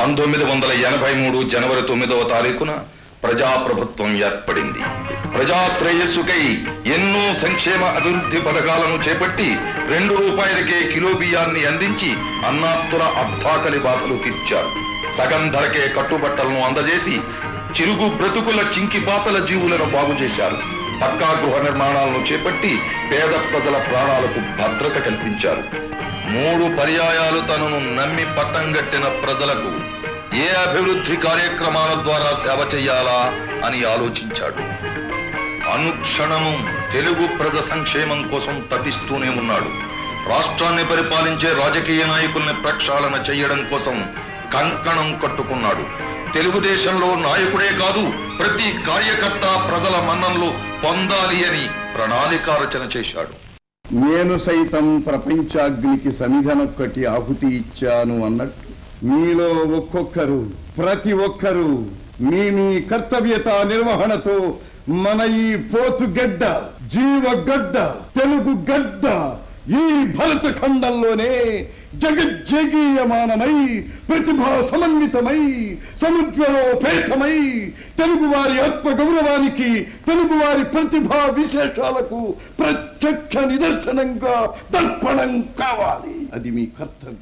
పంతొమ్మిది వందల ఎనభై మూడు జనవరి తొమ్మిదవ తారీఖున ప్రజాప్రభుత్వం ఏర్పడింది. ప్రజా శ్రేయస్సుకై ఎన్నో సంక్షేమ అభివృద్ధి పథకాలను చేపట్టి రెండు రూపాయలకే కిలో బియ్యాన్ని అందించి అన్నాత్తుల అర్థాకలి బాధలు తీర్చారు. సగం ధరకే కట్టుబట్టలను అందజేసి చిరుగు బ్రతుకుల చింకిపాతల జీవులను బాగు చేశారు పక్కా గృహ నిర్మాణాలను చేపట్టి పేద ప్రజల ప్రాణాలకు భద్రత కల్పించారు. మూడు పర్యాయాలు తనను నమ్మి పట్టం కట్టిన ప్రజలకు ఏ అభివృద్ధి కార్యక్రమాల ద్వారా సేవ చేయాలా అని ఆలోచించాడు. అనుక్షణము తెలుగు ప్రజ సంక్షేమం కోసం తపిస్తూనే ఉన్నాడు. రాష్ట్రాన్ని పరిపాలించే రాజకీయ నాయకుల్ని ప్రక్షాళన చేయడం కోసం కంకణం కట్టుకున్నాడు. తెలుగుదేశంలో నాయకుడే కాదు ప్రతి కార్యకర్త ప్రజల మన్నంలో పొందాలి అని ప్రణాళిక రచన చేశాడు. నేను సైతం ప్రపంచాగ్నికి సన్నిధనొక్కటి ఆహుతి ఇచ్చాను అన్నట్టు. మీలో ఒక్కొక్కరు ప్రతి ఒక్కరు మీ మీ కర్తవ్యత నిర్వహణతో మన ఈ పోతుగడ్డ జీవగడ్డ తెలుగు గడ్డ ఈ భరత ఖండంలోనే జగజ్జగీయమానమై ప్రతిభా సమన్వితమై సముద్రలోపేతమై తెలుగువారి ఆత్మ గౌరవానికి తెలుగువారి ప్రతిభా విశేషాలకు ప్రత్యక్ష నిదర్శనంగా దర్పణం కావాలి. అది మీ కర్తవ్యం.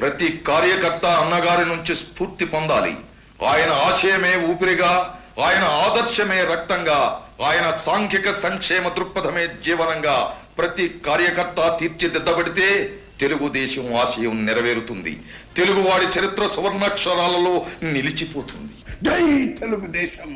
ప్రతి కార్యకర్త అన్నగారి నుంచి స్ఫూర్తి పొందాలి. ఆయన ఆశయమే ఊపిరిగా ఆయన ఆదర్శమే రక్తంగా ఆయన సాంఘిక సంక్షేమ దృక్పథమే జీవనంగా ప్రతి కార్యకర్త తీర్చిదిద్దబడితే తెలుగుదేశం ఆశయం నెరవేరుతుంది. తెలుగువాడి చరిత్ర సువర్ణాక్షరాలలో నిలిచిపోతుంది. జై తెలుగుదేశం!